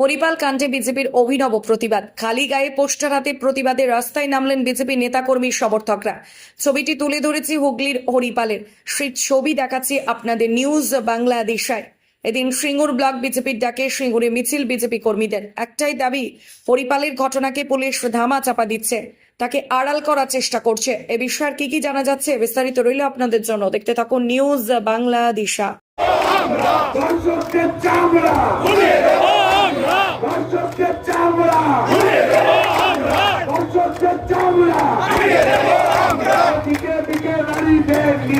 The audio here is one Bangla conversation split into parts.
হরিপাল কাণ্ডে বিজেপির অভিনব প্রতিবাদ। খালি গায়ে পোস্টার হাতে প্রতিবাদে রাস্তায় নামলেন বিজেপি নেতাকর্মী সমর্থকরা। ছবিটি তুলে ধরেছি হুগলির হরিপালের। সেই ছবি দেখাচ্ছি আপনাদের নিউজ বাংলাদেশায়। এদিন সিঙ্গুর ব্লক বিজেপির ডাকে সিঙ্গুরে মিছিল বিজেপি কর্মীদের। একটাই দাবি হরিপালের ঘটনাকে পুলিশ ধামা চাপা দিচ্ছে। তাকে আড়াল করার চেষ্টা করছে। এ বিষয়ে আর কি কি জানা যাচ্ছে বিস্তারিত রইল আপনাদের জন্য। দেখতে থাকুন নিউজ বাংলা বাংলাদেশা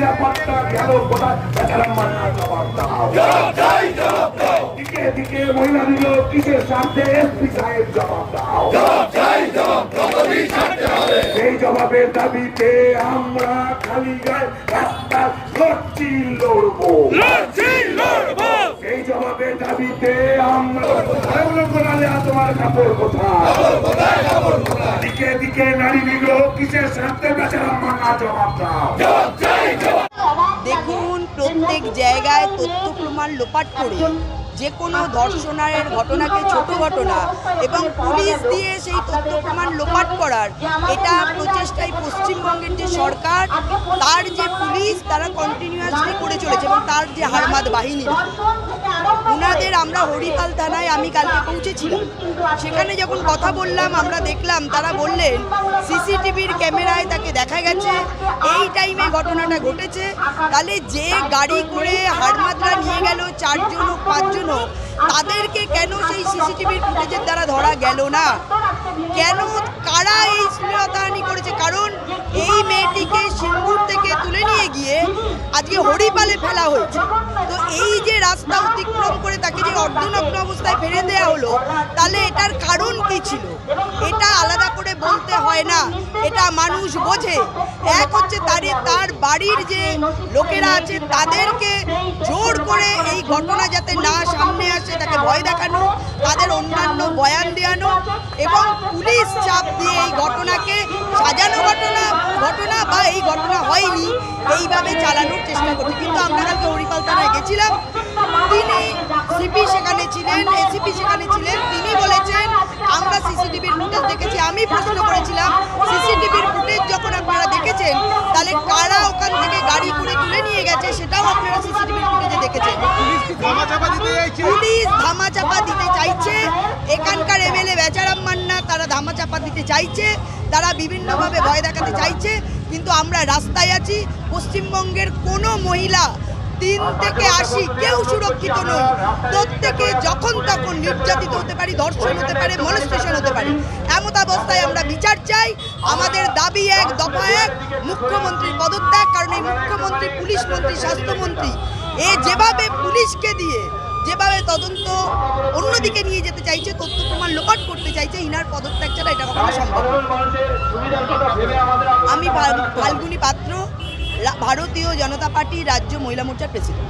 নিরাপত্তা গেল কোথায়? বেচারাম মান্না জবাব দাও। দিকে দিকে মহিলা দিল কিসের সাথে এসপি সাহেব জবাব দাও। সেই জবাবের দাবিতে আমরা খালি গায়ে রাস্তা লড়ছি লড়বো। জবাবের দাবিতে আমরা তোমার কাপড় কোথায়? দিকে দিকে নারী নিগ্রহ কিসের স্বার্থে? বেচারা মানা জবাব দাও। প্রত্যেক জায়গায় তথ্য প্রমাণ লোপাট করে যে কোনো ধর্ষণের ঘটনাকে ছোট ঘটনা এবং পুলিশ দিয়ে সেই তথ্য প্রমাণ লোপাট করার, এটা প্রচেষ্টায় পশ্চিমবঙ্গের যে সরকার, তার যে তারা কন্টিনিউয়াসলি করে চলেছে এবং তার যে হারমাদ বাহিনী ওনাদের আমরা হরিপাল থানায় আমি কালকে পৌঁছেছিলাম। সেখানে যখন কথা বললাম, আমরা দেখলাম, তারা বললেন, সিসিটিভির ক্যামেরায় তাকে দেখা গেছে, এই টাইমে ঘটনাটা ঘটেছে। তাহলে যে গাড়ি করে হারমাদরা নিয়ে গেল, চারজন হোক, পাঁচজন হোক, তাদেরকে কেন সেই সিসিটিভির ফুটেজের দ্বারা ধরা গেল না? কেন, কারা এই শ্লীলতাহানি করেছে? কারণ এই মেয়েটিকে সিঙ্গুর থেকে আজকে হরিপালে ফেলা হয়েছে। তো এই যে রাস্তা অতিক্রম করে তাকে যে অর্ধনগ্ন অবস্থায় ফেলে দেওয়া হলো, তাহলে এটার কারণ কি ছিল? এটা আলাদা করে বলতে হয় না। এটা মানুষ বোঝে। এক হচ্ছে তার তার বাড়ির যে লোকেরা আছে, তাদেরকে জোর করে এই ঘটনা যাতে না সামনে আসে, তাকে ভয় দেখানো, তাদের অন্যান্য বয়ান দেওয়ানো এবং পুলিশ চাপ দিয়ে এই ঘটনাকে সাজানো ঘটনা ঘটনা বা এই ঘটনা হয়নি। এইভাবে চালানোর চেষ্টা করছে। কিন্তু আমরা কালকে হরিপাল থানায় গেছিলাম তিনি সিপি সেখানে ছিলেন এসিপি সেখানে ছিলেন। তিনি বলেছেন আমরা সিসিটিভির ফুটেজ দেখেছি। আমি প্রশ্ন করেছিলাম সিসিটিভির ফুটেজ যখন আপনারা দেখেছেন তাহলে কারা ওখান থেকে গাড়ি করে তুলে নিয়ে গেছে সেটাও আপনারা সিসিটিভির ফুটেজে দেখেছেন। পুলিশ ধামাচাপা দিতে চাইছে? এখানকার এমএলএ বেচারাম মান্না তারা ধামাচাপা দিতে চাইছে। তারা বিভিন্নভাবে ভয় দেখাতে চাইছে। কিন্তু আমরা রাস্তায় আছি, পশ্চিমবঙ্গের কোনো মহিলা তিন থেকে আশি কেউ সুরক্ষিত নই। প্রত্যেকে যখন তখন নির্যাতিত হতে পারি, ধর্ষণ হতে পারে মনস্টেশন হতে পারে। এমত অবস্থায় আমরা বিচার চাই। আমাদের দাবি এক, দফা এক, মুখ্যমন্ত্রীর পদত্যাগ, কারণ এই মুখ্যমন্ত্রী পুলিশ মন্ত্রী, স্বাস্থ্যমন্ত্রী। এ যেভাবে পুলিশকে দিয়ে যেভাবে তদন্ত অন্যদিকে নিয়ে যেতে চাইছে, তথ্য প্রমাণ লোকট করতে চাইছে, ইনার পদত্যাগ ছাড়া এটা কখনো সম্ভব আমি ফাল্গুনি পাত্র ভারতীয় জনতা পার্টি রাজ্য মহিলা মোর্চার প্রেসিডেন্ট।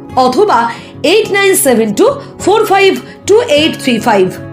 অথবা eight nine seven two four five two eight three five